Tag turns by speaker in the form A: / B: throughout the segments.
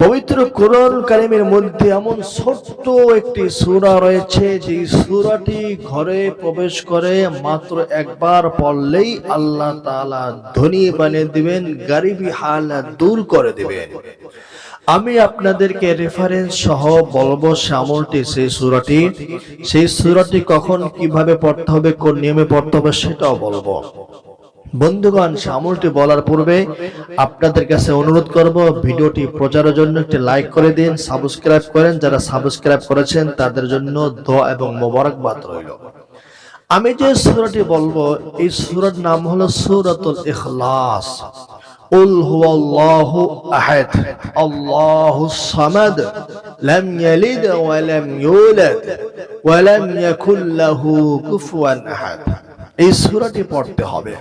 A: পবিত্র কোরআন কারিমের মধ্যে এমন ছোট্ট একটি সূরা রয়েছে যে সূরাটি ঘরে প্রবেশ করে মাত্র একবার পড়লেই আল্লাহ তাআলা ধনী বানিয়ে দিবেন, গরিবী হাল দূর করে দিবেন। আমি আপনাদেরকে রেফারেন্স সহ বলব শ্যামলটি, সেই সূরাটি। সেই সূরাটি কখন কীভাবে পড়তে হবে, কোন নিয়মে পড়তে হবে সেটাও বলব। বন্ধুগণ সামলটি বলার পূর্বে আপনাদের কাছে অনুরোধ করব ভিডিওটি প্রচারের জন্য একটি লাইক করে দিন সাবস্ক্রাইব করেন যারা সাবস্ক্রাইব করেছেন তাদের জন্য দোয়া এবং মোবারকবাদ রইল আমি যে সূরাটি বলবো এই সূরার নাম হলো সূরাতুল ইখলাস قل هو الله أحد الله الصمد لم يلد ولم يولد ولم يكن له كفوا أحد এই সূরাটি পড়তে হবে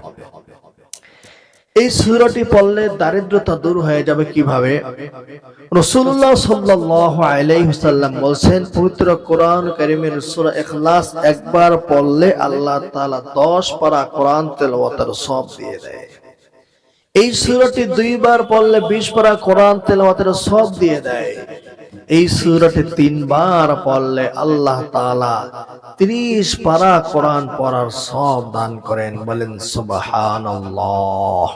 A: এই সুরাটি পড়লে দারিদ্রতা দূর হয়ে যাবে কীভাবে? রাসূলুল্লাহ সাল্লাল্লাহু আলাইহি ওয়াসাল্লাম পবিত্র কোরআন করিমের সুরা এখলাস একবার পড়লে আল্লাহ তালা দশ পারা কোরআন তেলাওয়াতের সব দিয়ে দেয়। এই সুরাটি দুইবার পড়লে 20 পারা কোরআন তেলওয়াতের সব দিয়ে দেয়। এই সূরাটি তিনবার পড়লে আল্লাহ তাআলা 30 পারা কোরআন পড়ার সওয়াব দান করেন, বলেন সুবহানাল্লাহ।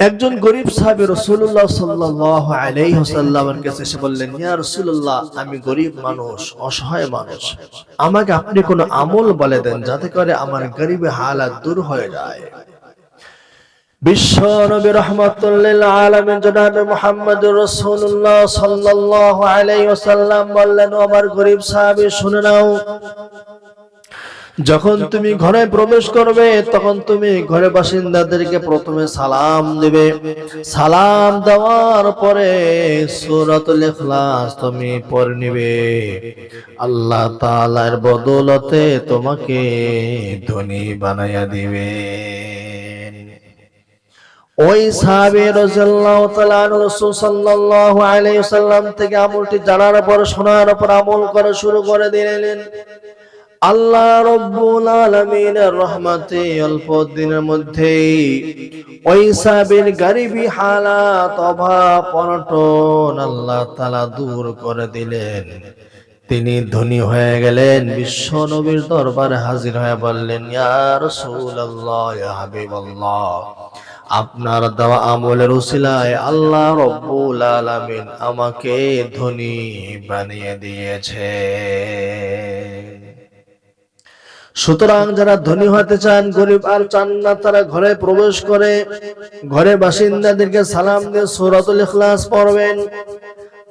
A: একজন গরিব সাহাবী রাসূলুল্লাহ সাল্লাল্লাহু আলাইহি ওয়াসাল্লামের কাছে এসে বললেন, ইয়া রাসূলুল্লাহ, আমি গরিব মানুষ, অসহায় মানুষ। আমাকে আপনি কোন আমল বলে দেন যাতে করে আমার গরিবের হালাত দূর হয়ে যায়। বিশ্ব নবী রহমতুল্লিল আলমিন জনাবে মোহাম্মদুর রাসূলুল্লাহ সাল্লাল্লাহু আলাইহি ওয়াসাল্লাম বললেন আমার গরিব সাহাবী, শুনে নাও। যখন তুমি ঘরে প্রবেশ করবে, তখন তুমি ঘরে বাসিন্দাদেরকে প্রথমে সালাম দিবে। সালাম দেওয়ার পরে সূরাতুল ইখলাস তুমি পড়ে নিবে। আল্লাহ তাআলার বদলতে তোমাকে ধনী বানায়া দিবে। ওই সাহাবী তাআলা রাসূল সাল্লাল্লাহু আলাইহি থেকে আমলটি জানার পর শোনার পর আমল করা শুরু করে দিলেন। আল্লাহ রব্বুল আলামিনের রহমতে অল্প দিনের মধ্যেই ওই সাহাবীর গরিবী হালাত, অভাব, অনটন আল্লাহ তাআলা দূর করে দিলেন। তিনি ধনী হয়ে গেলেন, বিশ্ব নবীর দরবারে হাজির হয়ে বললেন, ইয়া রাসূলুল্লাহ, ইয়া হাবিবাল্লাহ আপনার দেওয়া আমলের উসিলায় আল্লাহ রব্বুল আলামিন আমাকে ধনী বানিয়ে দিয়েছে। সুতরাং যারা ধনী হতে চান, গরিব আর চান না, তারা ঘরে প্রবেশ করে ঘরে বাসিন্দাদেরকে সালাম দিয়ে সূরাতুল ইখলাস পড়বেন।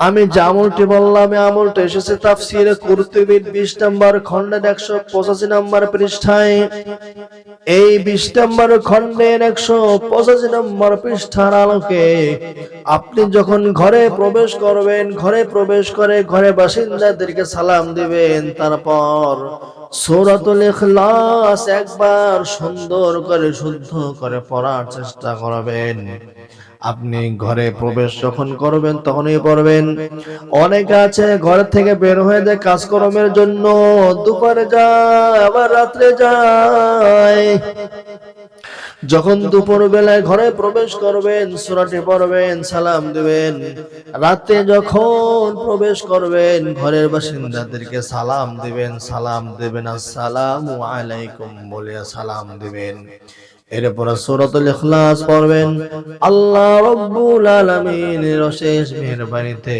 A: আমি যে আমলটি বললাম এই এসেছে তাফসিরে কুরতুবির 20 নম্বর খণ্ডের 185 নম্বর পৃষ্ঠায়। এই 20 নম্বর খণ্ডের 185 নম্বর পৃষ্ঠার আলোকে আপনি যখন ঘরে প্রবেশ করবেন, ঘরে প্রবেশ করে ঘরে বাসিন্দাদেরকে সালাম দিবেন, তারপর সূরাতুল ইখলাস একবার সুন্দর করে শুদ্ধ করে পড়ার চেষ্টা করবেন। আপনি ঘরে প্রবেশ যখন করবেন তখনই পড়বেন। অনেক আছে ঘর থেকে বের হয়ে যায় কাজকর্মের জন্য দুপুরে যায় আবার রাত্রে যায়। যখন দুপুর বেলায় ঘরে প্রবেশ করবেন সুরাটি পড়বেন সালাম দিবেন। রাতে যখন প্রবেশ করবেন ঘরের বাসিন্দাদেরকে সালাম দিবেন সালাম দিবেন আসসালামু আলাইকুম বলে সালাম দিবেন। এরপর সূরাতুল ইখলাস পড়বেন। আল্লাহ রব্বুল আলামিনের অশেষ মেহেরবানিতে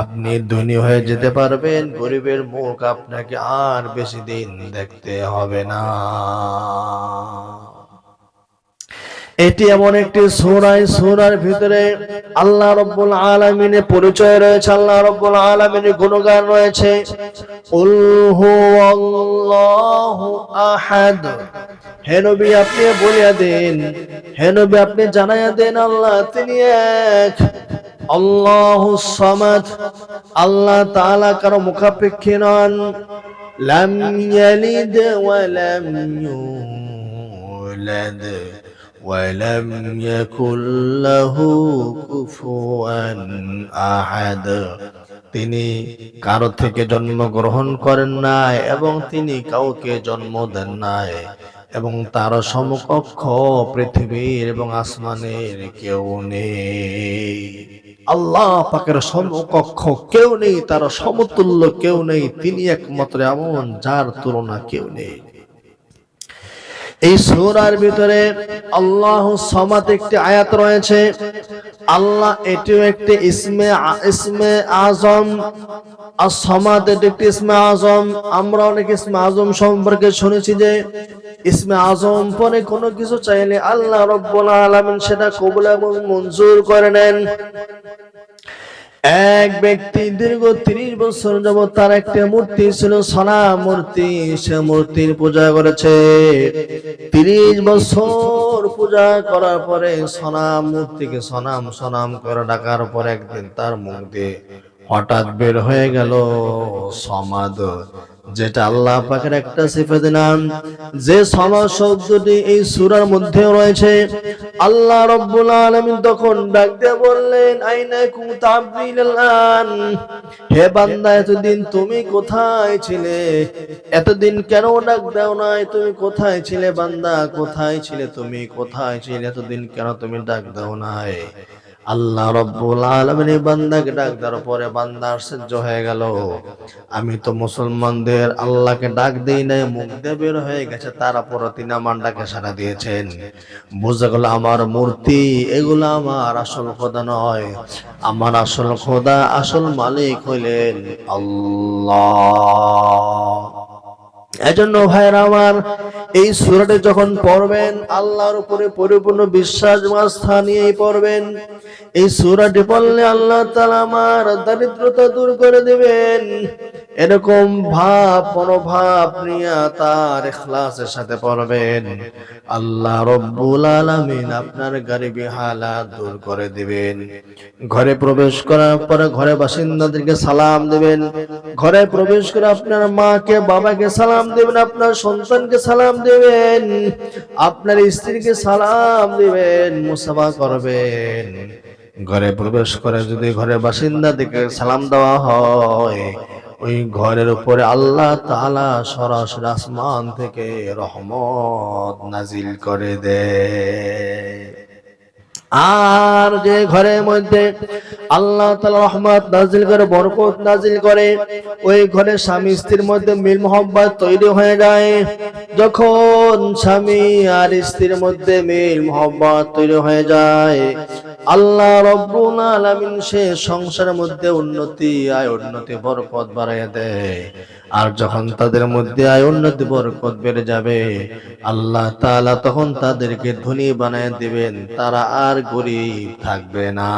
A: আপনি ধনী হয়ে যেতে পারবেন, গরিবের মুখ আপনাকে আর বেশি দিন দেখতে হবে না। এটি এমন একটি সূরাই সূরার ভিতরে আল্লাহ রব্বুল আলামিনের পরিচয় রয়েছে, আল্লাহ রব্বুল আলামিনের গুণগান রয়েছে। আহাদ। হে আপনি বলিয়া দেন। হে নবী, আপনি জানাইয়া দেন, আল্লাহ তিনি এক। আল্লাহু সামাদ। আল্লাহ তাআলা কারও মুখাপেক্ষী নন। লাম ইয়ালিদ ওয়া লাম ইউলাদ। ولم يكن له كفوا أحد তিনি কারো থেকে জন্মগ্রহণ করেন নাই এবং তিনি কাউকে জন্ম দেন নাই এবং তার সমকক্ষ পৃথিবীর এবং আসমানের কেউ নেই আল্লাহ পাকের সমকক্ষ কেউ নেই তার সমতুল্য কেউ নেই তিনি একমাত্র এমন যার তুলনা কেউ নেই এই সূরার ভিতরে আল্লাহ সমাদ একটি আয়াত রয়েছে, আল্লাহ এটিও একটি ইসমে ইসমে আজম, আর সমাদ এটি একটি ইসমে আজম। আমরা অনেক ইসমে আজম সম্পর্কে শুনেছি যে ইসমে আজম পরে কোনো কিছু চাইলে আল্লাহ রব্বুল আলামিন সেটা কবুল এবং মঞ্জুর করে নেন। এক ব্যক্তি দীর্ঘ ত্রিশ বছর যাবৎ তার একটা মূর্তি ছিল সোনা মূর্তি সে মূর্তির পূজা করেছে। তিরিশ বছর পূজা করার পরে সনাম মুখ থেকে সনাম সনাম করে ডাকার পর একদিন তার মুখ দিয়ে হঠাৎ বের হয়ে গেল সমাদ, যেটা আল্লাহ পাকের একটা সিফাত নাম। যে সমাজ শব্দটি এই সূরার মধ্যেও রয়েছে, আল্লাহ রব্বুল আলামিন তখন ডাক দিয়ে বললেন আইনা কুতাবিলান হে বান্দা, এতদিন তুমি কোথায় ছিলে? এতদিন কেন ডাক দাও নাই? তুমি কোথায় ছিলে বান্দা? কোথায় ছিলে তুমি? কোথায় ছিলে? এতদিন কেন তুমি ডাক দাও নাই? আল্লাহ রব্বুল আলামিন বান্দাকে ডাক দেওয়ার পরে বান্দা আশ্চর্য হয়ে গেল। আমি তো মুসলমানদের আল্লাহকে ডাক দিই নাই, মুখ দিয়ে বের হয়ে গেছে তারপর তিনি আমার ডাকে সাড়া দিয়েছেন। বুঝে গেল আমার মূর্তি, এগুলো আমার আসল খোদা নয়। আমার আসল খোদা, আসল মালিক হইলেন আল্লাহ। এজন্য ভাইরা আমার, এই সুরাটে যখন পড়বেন, আল্লাহর উপরে পরিপূর্ণ বিশ্বাস মাস্থা নিয়েই পড়বেন। এই সুরাটি পড়লে আল্লাহ তালা আমার দারিদ্রতা দূর করে দেবেন। এরকম ভাব, মনোভাব নিয়ে তার ইখলাসের সাথে পড়বেন। আল্লাহ রব্বুল আলামিন আপনার গরিবি হালাত দূর করে দিবেন। ঘরে প্রবেশ করার পরে ঘরে বাসিন্দাদেরকে সালাম দিবেন। ঘরে প্রবেশ করে আপনার মাকে, বাবাকে সালাম দিবেন, আপনার সন্তানকে সালাম দিবেন। আপনার স্ত্রীকে সালাম দিবেন, মুসাফা করবেন। ঘরে প্রবেশ করে যদি ঘরে বাসিন্দাদেরকে সালাম দেওয়া হয় ওই ঘরের উপরে আল্লাহ তালা সরাসরি আসমান থেকে রহমত নাজিল করে দেয় আর যে ঘরের মধ্যে আল্লাহ তালা রহমত নাজিল করে, বরকত নাজিল করে, ওই ঘরে স্বামী স্ত্রীর মধ্যে মিল মোহাম্মত তৈরি হয়ে যায়। যখন স্বামী আর স্ত্রীর মধ্যে মিল, মোহব্বত তৈরি হয়ে যায়, আল্লাহ রব্বুল আলামিন সে সংসারের মধ্যে উন্নতি, আয় উন্নতি, বরকত বাড়াইয়া দেয়। আর যখন তাদের মধ্যে আয় উন্নতি, বরকত বেড়ে যাবে, আল্লাহ তাআলা তখন তাদেরকে ধনী বানায় দিবেন, তারা আর গরিব থাকবে না।